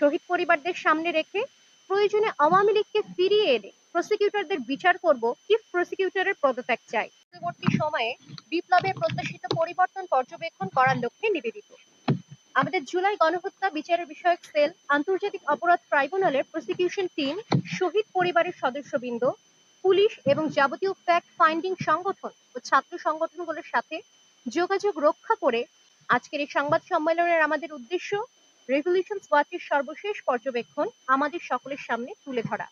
শহীদ পরিবারদের সামনে রেখে প্রয়োজনে আওয়ামী লীগকে ফিরিয়ে এনে প্রসিকিউটরদের বিচার করব চিফ প্রসিকিউটরের পদত্যাগ চাই। পরবর্তী সময়ে বিপ্লবের প্রত্যাশিত পরিবর্তন পর্যবেক্ষণ করার লক্ষ্যে নিবেদিত। আমাদের জুলাই গণহত্যা বিচারের বিষয়ক সেল আন্তর্জাতিক অপরাধ ট্রাইব্যুনালের প্রসিকিউশন টিম শহীদ পরিবারের সদস্যবৃন্দ, পুলিশ এবং যাবতীয় ফ্যাক্ট ফাইন্ডিং সংগঠন ও ছাত্র সংগঠনগুলোর সাথে যোগাযোগ রক্ষা করে আজকের এই সংবাদ সম্মেলনের আমাদের উদ্দেশ্য রেভলিউশন ওয়াচের সর্বশেষ পর্যবেক্ষণ আমাদের সকলের সামনে তুলে ধরা।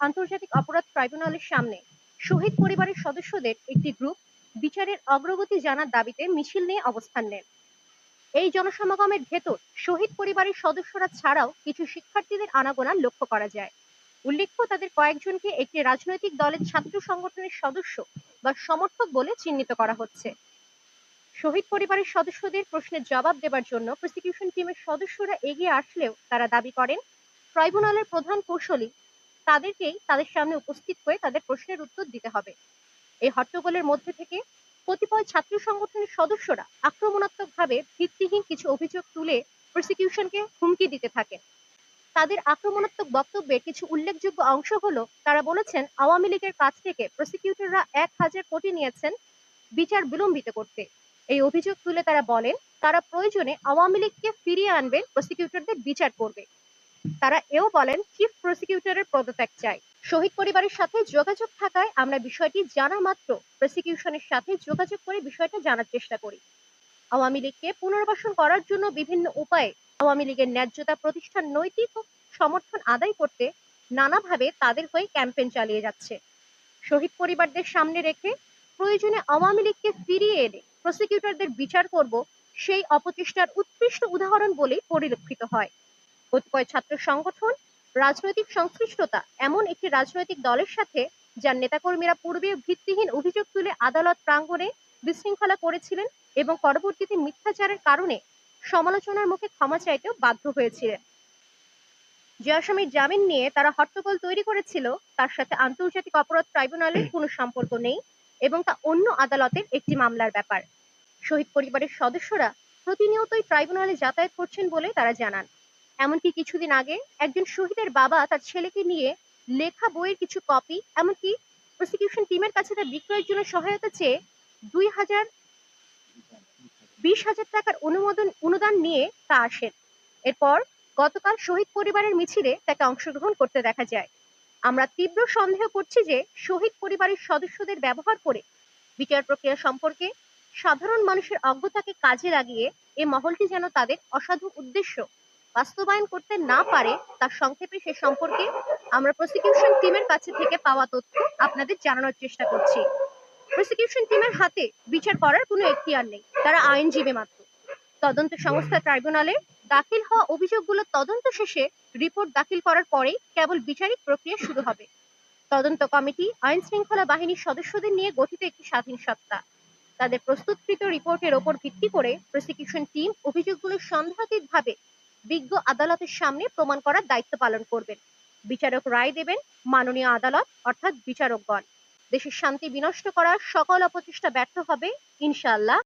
আন্তর্জাতিক অপরাধ ট্রাইব্যুনালের সামনে শহীদ পরিবারের সদস্যদের একটি গ্রুপ বিচারের অগ্রগতি জানার দাবিতে মিছিল নিয়ে অবস্থান নেন। এই জনসমাগমের ভেতর শহীদ পরিবারের সদস্যরা ছাড়াও কিছু শিক্ষার্থীদের আনাগোনা লক্ষ্য করা যায়। উল্লেখ্য, তাদের কয়েকজনকে একটি রাজনৈতিক দলের ছাত্র সংগঠনের সদস্য বা সমর্থক বলে চিহ্নিত করা হচ্ছে। শহীদ পরিবারের সদস্যদের প্রশ্নের জবাব দেবার জন্য প্রসিকিউশন টিমের সদস্যরা এগিয়ে আসলেও তারা দাবি করেন ট্রাইব্যুনালের প্রধান কৌশলী তাদেরকেই তাদের সামনে উপস্থিত হয়ে তাদের প্রশ্নের উত্তর দিতে হবে। এই হট্টগোলের মধ্যে থেকে কতিপয় ছাত্র সংগঠনের সদস্যরা আক্রমণাত্মকভাবে ভিত্তিহীন কিছু অভিযোগ তুলে প্রসিকিউশনকে হুমকি দিতে থাকেন। তাদের আক্রমণাত্মক বক্তব্যের কিছু উল্লেখযোগ্য অংশ হলো, তারা বলেছেন, আওয়ামী লীগের কাছ থেকে প্রসিকিউটররা এক হাজার কোটি নিয়েছেন বিচার বিলম্বিত করতে। এই অভিযোগ তুলে তারা বলেন, তারা প্রয়োজনে আওয়ামী লীগকে ফিরিয়ে আনবেন প্রসিকিউটরদের বিচার করবে। তারা এও বলেন চিফ প্রসিকিউটরের পদত্যাগ চাই। শহীদ পরিবারের সাথে যোগাযোগ থাকায় আমরা বিষয়টি জানা মাত্র। প্রসিকিউশনের সাথে যোগাযোগ করে বিষয়টা জানার চেষ্টা করি। আওয়ামী লীগকে পুনর্বাসন করার জন্য বিভিন্ন উপায়ে আওয়ামী লীগের ন্যায্যতা প্রতিষ্ঠান নৈতিক সমর্থন আদায় করতে নানাভাবে তাদের হয়ে ক্যাম্পেইন চালিয়ে যাচ্ছে। শহীদ পরিবারদের সামনে রেখে প্রয়োজনে আওয়ামী লীগকে ফিরিয়ে এনে প্রসিকিউটরদের বিচার করব, সেই অপচেষ্টার উৎকৃষ্ট উদাহরণ বলেই পরিলক্ষিত হয়। কতিপয় ছাত্র সংগঠন, রাজনৈতিক সংশ্লিষ্টতা এমন একটি রাজনৈতিক দলের সাথে, যার নেতাকর্মীরা পূর্বে ভিত্তিহীন অভিযোগ তুলে আদালত প্রাঙ্গণে বিশৃঙ্খলা করেছিলেন এবং পরবর্তীতে মিথ্যাচারের কারণে সমালোচনার মুখে ক্ষমা চাইতেও বাধ্য হয়েছিলেন। যে আসামির জামিন নিয়ে তারা হট্টগোল তৈরি করেছিল, তার সাথে আন্তর্জাতিক অপরাধ ট্রাইব্যুনালের কোনো সম্পর্ক নেই। এবং তা অন্য আদালতের একটি মামলার ব্যাপার। শহীদ পরিবারের সদস্যরা প্রতিনিয়তই ট্রাইব্যুনালে যাতায়াত করছেন বলে তারা জানান। এমনকি কিছুদিন আগে একজন শহীদের বাবা তার ছেলেকে নিয়ে লেখা বইয়ের কিছু কপি, এমনকি প্রসিকিউশন টিমের কাছে তা বিক্রয়ের জন্য সহায়তা চেয়ে দুই হাজার বিশ হাজার টাকার অনুমোদন, অনুদান নিয়ে তা আসেন। এরপর গতকাল শহীদ পরিবারের মিছিলে তাকে অংশগ্রহণ করতে দেখা যায়। আমরা তীব্র সন্দেহ করছি যে শহীদ পরিবারের সদস্যদের ব্যবহার করে বিচার প্রক্রিয়া সম্পর্কে সাধারণ মানুষের অজ্ঞতাকে কাজে লাগিয়ে এ মহলটি যেন তাদের অসাধু উদ্দেশ্য বাস্তবায়ন করতে না পারে, তার সংক্ষেপে সে সম্পর্কে আমরা প্রসিকিউশন টিমের কাছে থেকে পাওয়া তথ্য আপনাদের জানানোর চেষ্টা করছি। প্রসিকিউশন টিমের হাতে বিচার করার কোনো এখতিয়ার নেই, তারা আইনজীবী মাত্র। তদন্ত সংস্থা ট্রাইব্যুনালে দাখিল হওয়া অভিযোগগুলো তদন্ত শেষে রিপোর্ট দাখিল করার পরেই কেবল বিচারিক প্রক্রিয়া শুরু হবে। তদন্ত কমিটি, আইন শৃঙ্খলা বাহিনীর সদস্যদের নিয়ে গঠিত একটি স্বাধীন সত্তা। তাদের প্রস্তুতকৃত রিপোর্টের ওপর ভিত্তি করে প্রসিকিউশন টিম অভিযোগগুলো সন্দেহাতীতভাবে বিজ্ঞ আদালতের সামনে প্রমাণ করার দায়িত্ব পালন করবেন। বিচারক রায় দেবেন, মাননীয় আদালত, অর্থাৎ বিচারকগণ। দেশের শান্তি বিনষ্ট করার সকল অপচেষ্টা ব্যর্থ হবে, ইনশাআল্লাহ।